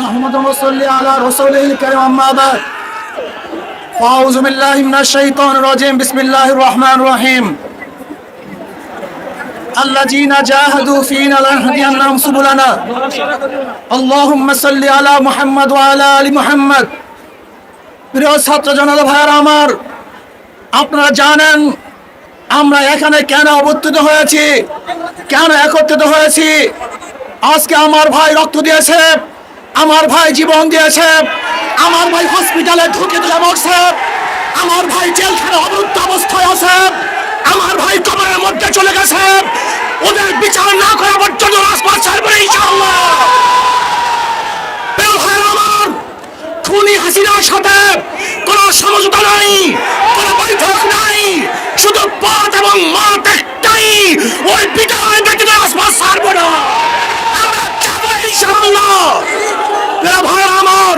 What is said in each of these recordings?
نحمد ونصلي على رسوله الكريم أما بعد أعوذ بالله من الشيطان الرجيم بسم الله الرحمن الرحيم الذين جاهدوا فينا لنهدينهم سبلنا اللهم صل على محمد وعلى آل محمد প্রিয় ছাত্র জনতা ভাইয়ার আমার আপনারা জানেন আমরা এখানে কেন অবস্থিত হয়েছি কেন একত্রিত হয়েছি আজকে আমার ভাই রক্ত দিয়েছে আমার ভাই জীবন দিয়েছে। আমার ভাই হসপিটালে ঢুকে দিলে মরছে। আমার ভাই জেলখানে অবরুদ্ধ অবস্থায় আছে। আমার ভাই কবরের মধ্যে চলে গেছে। ওদের বিচার না করা পর্যন্ত রাজপথ ছাড়বে ইনশাআল্লাহ। খুনি হাসিনার সাথে কোনো সমঝোতা নাই, কোনো বৈঠক নাই। শুধু পথ এবং মত একটাই। ওই ব্যতীত রাজপথ ছাড়বো না আমরা যাব ইনশাআল্লাহ প্রিয় ভাইয়ের আমার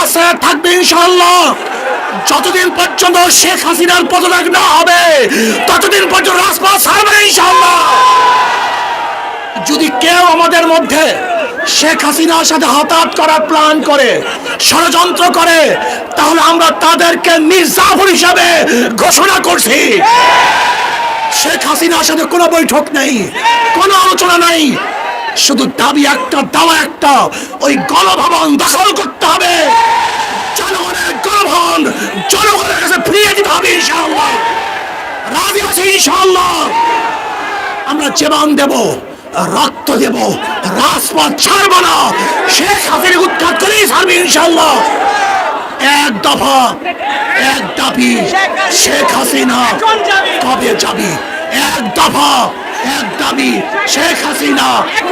আছে, থাকবে ইনশাআল্লাহ। যতদিন পর্যন্ত শেখ হাসিনার পদত্যাগ না হবে, ততদিন পর্যন্ত রাজপথ ছাড়বে না ইনশাআল্লাহ। যদি কেউ আমাদের মধ্যে শেখ হাসিনার সাথে হতাহত করার প্ল্যান করে, ষড়যন্ত্র করে, তাহলে আমরা তাদেরকে মির্জাফর হিসাবে ঘোষণা করছি। শেখ হাসিনার সাথে কোনো বৈঠক নেই, কোনো আলোচনা নেই। শুধু দাবি একটা, দাওয়া একটা। ওই গণভবন দখল করতে হবে। জনগণের গণভবন, জনগণের কাছে ফিরিয়ে দিতে হবে ইনশাআল্লাহ। রাজি আছে ইনশাআল্লাহ। আমরা জীবন দেব, রক্ত দেব, রাজপথ ছাড়ব না। শেখ হাসিনা উৎখাত করেই ছাড়বে ইনশাল্লাহ এক দফা, এক দাবি, শেখ হাসিনা কবে যাবি? এক দফা। এক দাবি, শেখ হাসিনা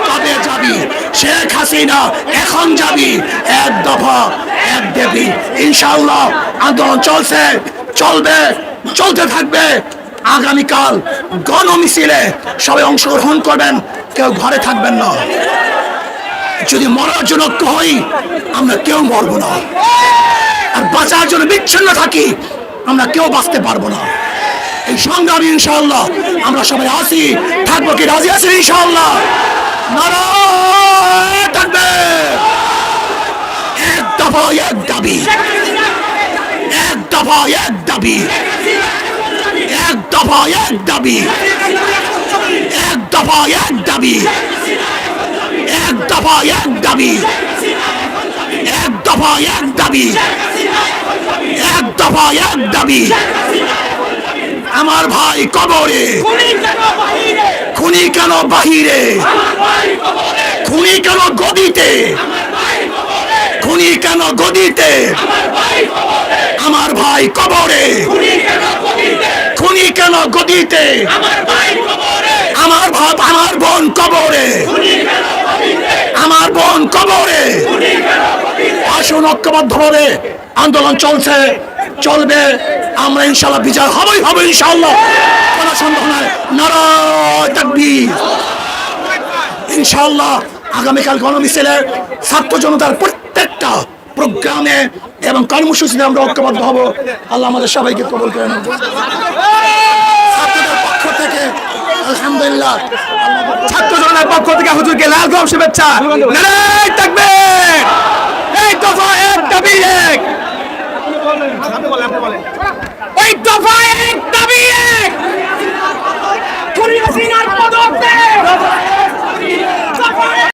কবে যাবি? শেখ হাসিনা এখন যাবি? এক দফা, এক দেবী। ইনশাল্লাহ আন্দোলন চলছে, চলবে, চলতে থাকবে। আগামীকাল গণ মিছিলে সবাই অংশগ্রহণ করবেন, কেউ ঘরে থাকবেন না। যদি মরার জন্য হই, আমরা কেউ মরবো না। আর বাঁচার জন্য বিচ্ছিন্ন থাকি, আমরা কেউ বাঁচতে পারব না। এই সংগ্রামী ইনশাআল্লাহ। আমরা সবাই আসি থাকব কি রাজি আছি ইনশাআল্লাহ? নারায়ণ থাকবে। এক দফা এক দাবি। এক দফা এক দাবি। এক দফা এক দাবি। এক দফা এক দাবি। এক দফা এক দাবি। এক দফা এক দাবি। এক দফা এক দাবি। আমার ভাই কবরে। খুনি কেন বাহিরে? খুনি কেন গদিতে? খুনি কেন গদিতে? আমার ভাই কবরে। খুনি কেন গদিতে? আমার ভাব আমার বোন কবরে। আমার বোন কবরে। আসুন ঐক্যবদ্ধভাবে। আন্দোলন চলছে, চলবে। আমরা ইনশাল্লাহ বিজয় হবেই হবে ইনশাল্লাহ। কোনো সন্দেহ নাই। তাকবীর। ইনশাল্লাহ আগামীকাল গণমিছিলে ছাত্র জনতার প্রত্যেকটা প্রোগ্রামে এবং কর্মসূচিতে আমরা ঐক্যবদ্ধ হব। আল্লাহ আমাদের সবাইকে কবল করে নেব পক্ষ থেকে আলহামদুলিল্লাহ ছাত্র পক্ষ থেকে হুজুরকে লাল গোলাপ শুভেচ্ছা। থাকবে এই দফা এক দাবি এক। ওই দফায় দাবি এক। খুনি হাসিনার পদত্যাগ।